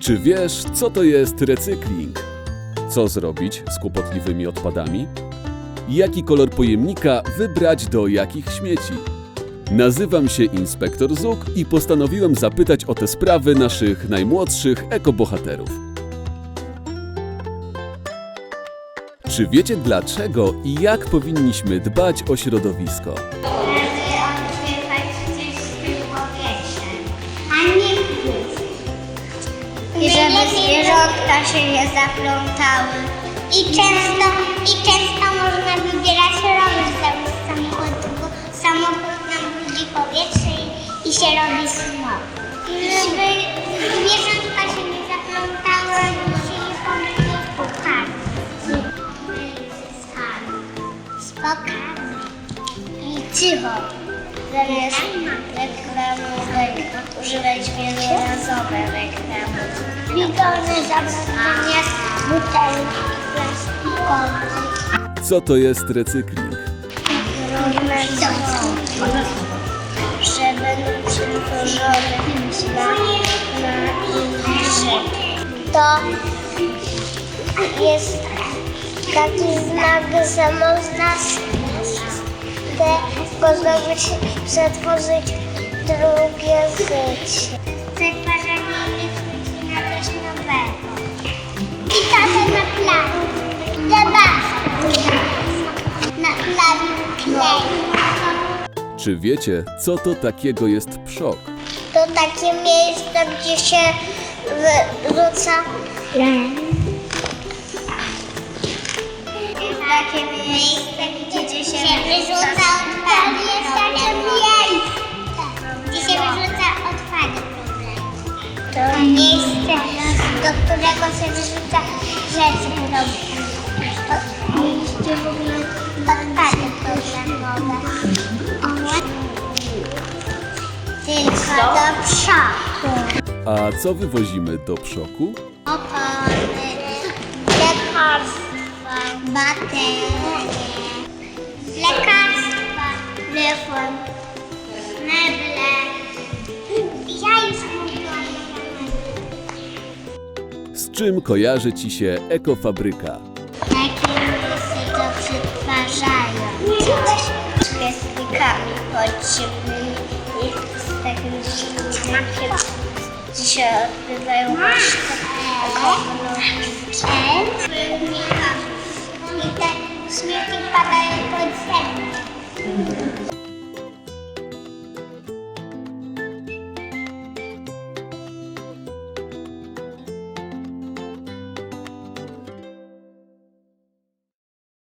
Czy wiesz, co to jest recykling? Co zrobić z kłopotliwymi odpadami? Jaki kolor pojemnika wybrać do jakich śmieci? Nazywam się inspektor Zuk i postanowiłem zapytać o te sprawy naszych najmłodszych ekobohaterów. Czy wiecie dlaczego i jak powinniśmy dbać o środowisko? Zwierzątka się nie zaplątały. I często, I często można wybierać rower zamiast samochodu, bo samochód nam brudzi powietrze i, i się robi smog. Żeby zwierzątka się nie zaplątały, żeby się nie pomyliły pucharze. Spokojnie. I cicho. Zamiast reklamówek używać wielorazowe reklamy. Bidony zamiast butelki plastikowe. Co to jest recykling? Że będą przetworzone na, na inny żyk. To jest taki znak, że te pozdobyć, przetworzyć drugie życie. Na coś nowego. I na. Na plan klej. Czy wiecie, co to takiego jest przok? To takie miejsce, gdzie się wyrzuca jest takie miejsce, którego się wyrzuca rzeczy podobne. Miejsce w ogóle odpady programowe. Tylko do przodu. A co wywozimy do przoku? Opony, lekarstwa, baterie, lekarstwa, telefon, meble. Czym kojarzy ci się ekofabryka? Takie miejsce to przetwarzają coś z pieskami podziemnymi i z takim śmietnikiem, gdzie się odbywają śmieci padają pod ziemię.